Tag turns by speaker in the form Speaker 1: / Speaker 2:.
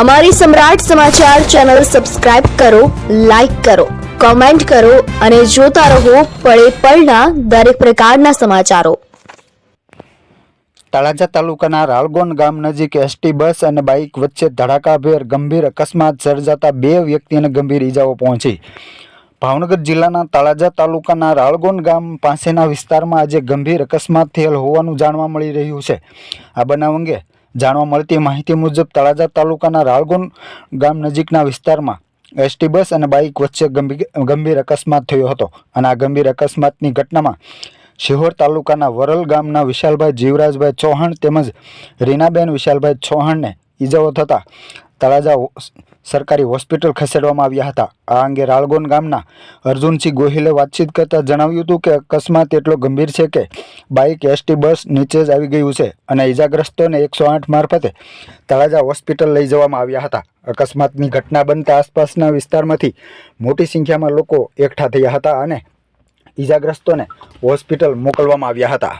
Speaker 1: અમારી Samrat Samachar channel subscribe કરો, like કરો, કોમેન્ટ કરો અને જોતા રહો પળે પળના દરેક પ્રકારના સમાચારો.
Speaker 2: તળાજા તાલુકાના રાળગોન ગામ નજીક એસટી બસ અને બાઇક વચ્ચે ધડાકાભેર ગંભીર અકસ્માત સર્જાતા બે વ્યક્તિને ગંભીર ઈજાઓ પહોંચી. ભાવનગર જિલ્લાના તળાજા તાલુકાના રાળગોન ગામ પાસેના વિસ્તારમાં આજે ગંભીર અકસ્માત થયેલ હોવાનું જાણવા મળી રહ્યું છે. આ બનાવ અંગે જાણવા મળતી માહિતી મુજબ તળાજા તાલુકાના રાળગોન ગામ નજીકના વિસ્તારમાં એસટી બસ અને બાઇક વચ્ચે ગંભીર અકસ્માત થયો હતો અને આ ગંભીર અકસ્માતની ઘટનામાં શિહોર તાલુકાના વરલ ગામના વિશાલભાઈ જીવરાજભાઈ ચૌહાણ તેમજ રીનાબેન વિશાલભાઈ ચૌહાણને ઈજાઓ થતાં તળાજા સરકારી હોસ્પિટલ ખસેડવામાં આવ્યા હતા. આ અંગે રાળગોન ગામના અર્જુનસિંહ ગોહિલે વાતચીત કરતાં જણાવ્યું હતું કે અકસ્માત એટલો ગંભીર છે કે બાઇક, એસટી બસ નીચે જ આવી ગયું છે અને ઈજાગ્રસ્તોને એકસો આઠ મારફતે તળાજા હોસ્પિટલ લઈ જવામાં આવ્યા હતા. અકસ્માતની ઘટના બનતા આસપાસના વિસ્તારમાંથી મોટી સંખ્યામાં લોકો એકઠા થયા હતા અને ઈજાગ્રસ્તોને હોસ્પિટલ મોકલવામાં આવ્યા હતા.